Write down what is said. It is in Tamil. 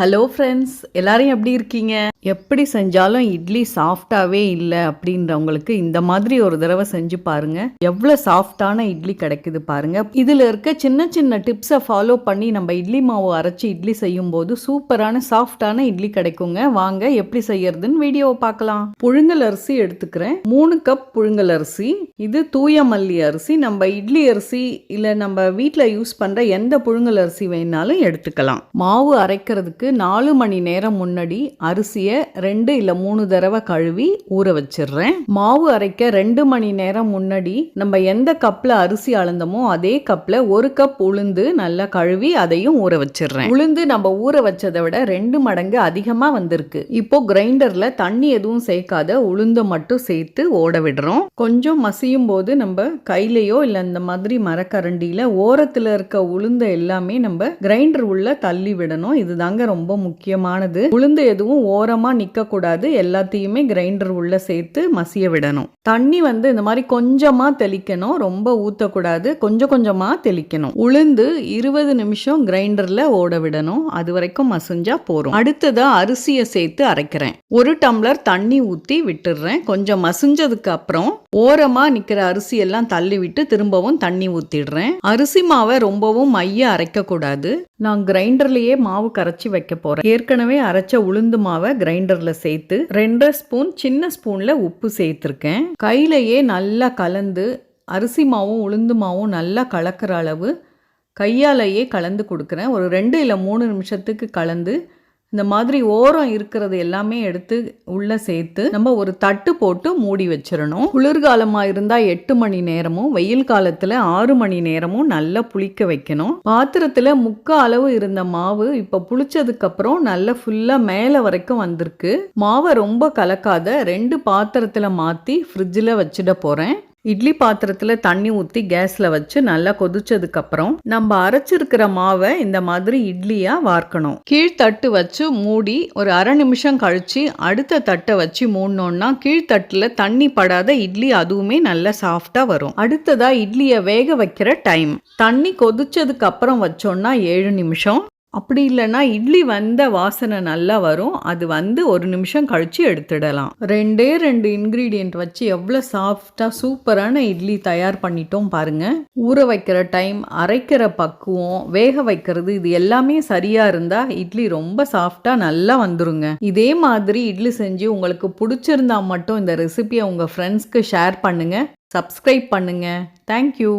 ஹலோ ஃப்ரெண்ட்ஸ் எல்லாரும் எப்படி இருக்கீங்க? எப்படி செஞ்சாலும் இட்லி சாஃப்டாகவே இல்லை அப்படின்றவங்களுக்கு இந்த மாதிரி ஒரு தடவை செஞ்சு பாருங்க. எவ்வளோ சாஃப்டான இட்லி கிடைக்குது பாருங்க. இதில் இருக்க சின்ன சின்ன டிப்ஸை ஃபாலோ பண்ணி நம்ம இட்லி மாவு அரைச்சி இட்லி செய்யும் போது சூப்பரான சாஃப்டான இட்லி கிடைக்குங்க. வாங்க எப்படி செய்யறதுன்னு வீடியோவை பார்க்கலாம். புழுங்கல் அரிசி எடுத்துக்கிறேன். மூணு கப் புழுங்கல் அரிசி. இது தூய மல்லி அரிசி. நம்ம இட்லி அரிசி இல்லை நம்ம வீட்டில் யூஸ் பண்ணுற எந்த புழுங்கல் அரிசி வேணாலும் எடுத்துக்கலாம். மாவு அரைக்கிறதுக்கு நாலு மணி நேரம் முன்னாடி அரிசியை ரெண்டு இல்லை மூணு தடவை கழுவி ஊற வச்சிடுறேன். மாவு அரைக்க ரெண்டு மணி நேரம் முன்னாடி நம்ம எந்த கப்பில் அரிசி அளந்தோமோ அதே கப்பில் ஒரு கப் உளுந்து நல்லா கழுவி அதையும் ஊற வச்சிடுறேன். உளுந்து நம்ம ஊற வச்சதை விட ரெண்டு மடங்கு அதிகமாக வந்திருக்கு. இப்போ கிரைண்டரில் தண்ணி எதுவும் சேர்க்காத உளுந்தை மட்டும் சேர்த்து ஓட விடுறோம். கொஞ்சம் மசியும் போது நம்ம கையிலையோ இல்லை இந்த மாதிரி மரக்கரண்டியில் ஓரத்தில் இருக்க உளுந்த எல்லாமே நம்ம கிரைண்டர் உள்ள தள்ளி விடணும். இதுதாங்க ரொம்ப முக்கியமானது. உளுந்து எதுவும் ஓரமாக நிற்கக்கூடாது எல்லாத்தையுமே கிரைண்டர் உள்ள சேர்த்து மசிய விடணும். தண்ணி வந்து இந்த மாதிரி கொஞ்சமாக தெளிக்கணும். ரொம்ப ஊற்றக்கூடாது கொஞ்சம் கொஞ்சமாக தெளிக்கணும். உளுந்து இருபது நிமிஷம் கிரைண்டரில் ஓட விடணும். அது வரைக்கும் மசிஞ்சா போகிறோம் அடுத்ததாக அரிசியை சேர்த்து அரைக்கிறேன். ஒரு டம்ளர் தண்ணி ஊற்றி விட்டுடுறேன். கொஞ்சம் மசிஞ்சதுக்கு அப்புறம் ஓரமாக நிற்கிற அரிசி எல்லாம் தள்ளிவிட்டு திரும்பவும் தண்ணி ஊற்றிடுறேன் அரிசி மாவை ரொம்பவும் மைய அரைக்கக்கூடாது நான் கிரைண்டர்லேயே மாவு கரைச்சி வைக்க போகிறேன் ஏற்கனவே அரைச்ச உளுந்து மாவை கிரைண்டரில் சேர்த்து ரெண்டரை ஸ்பூன் சின்ன ஸ்பூனில் உப்பு சேர்த்துருக்கேன். கையிலையே நல்லா கலந்து அரிசி மாவும் உளுந்து மாவும் நல்லா கலக்கிற அளவு கையாலேயே கலந்து கொடுக்குறேன். ஒரு ரெண்டு இல்லை மூணு நிமிஷத்துக்கு கலந்து இந்த மாதிரி ஓரம் இருக்கிறது எல்லாமே எடுத்து உள்ளே சேர்த்து நம்ம ஒரு தட்டு போட்டு மூடி வச்சிடணும். குளிர்காலமாக இருந்தால் எட்டு மணி நேரமும் வெயில் காலத்தில் ஆறு மணி நேரமும் நல்லா புளிக்க வைக்கணும். பாத்திரத்தில் முக்க அளவு இருந்த மாவு இப்போ புளிச்சதுக்கப்புறம் நல்லா ஃபுல்லாக மேலே வரைக்கும் வந்திருக்கு. மாவை ரொம்ப கலக்காத ரெண்டு பாத்திரத்தில் மாற்றி ஃப்ரிட்ஜில் வச்சிட போகிறேன் இட்லி பாத்திரத்தில் தண்ணி ஊற்றி கேஸில் வச்சு நல்லா கொதிச்சதுக்கப்புறம் நம்ம அரைச்சிருக்கிற மாவை இந்த மாதிரி இட்லியாக வார்க்கணும். கீழ்த்தட்டு வச்சு மூடி ஒரு அரை நிமிஷம் கழித்து அடுத்த தட்டை வச்சு மூடணுன்னா கீழ்த்தட்டில் தண்ணி படாத இட்லி அதுவுமே நல்லா சாஃப்டாக வரும். அடுத்ததாக இட்லியை வேக வைக்கிற டைம். தண்ணி கொதிச்சதுக்கு அப்புறம் வச்சோன்னா ஏழு நிமிஷம். அப்படி இல்லைன்னா இட்லி வந்த வாசனை நல்லா வரும். அது வந்து ஒரு நிமிஷம் கழித்து எடுத்துடலாம். ரெண்டே ரெண்டு இன்க்ரீடியண்ட் வச்சு எவ்வளோ சாஃப்டாக சூப்பரான இட்லி தயார் பண்ணிட்டோம் பாருங்க. ஊற வைக்கிற டைம் அரைக்கிற பக்குவம் வேக வைக்கிறது இது எல்லாமே சரியாக இருந்தால் இட்லி ரொம்ப சாஃப்டாக நல்லா வந்துருங்க. இதே மாதிரி இட்லி செஞ்சு உங்களுக்கு பிடிச்சிருந்தா மட்டும் இந்த ரெசிபியை உங்கள் ஃப்ரெண்ட்ஸ்க்கு ஷேர் பண்ணுங்கள் சப்ஸ்கிரைப் பண்ணுங்கள் தேங்க்யூ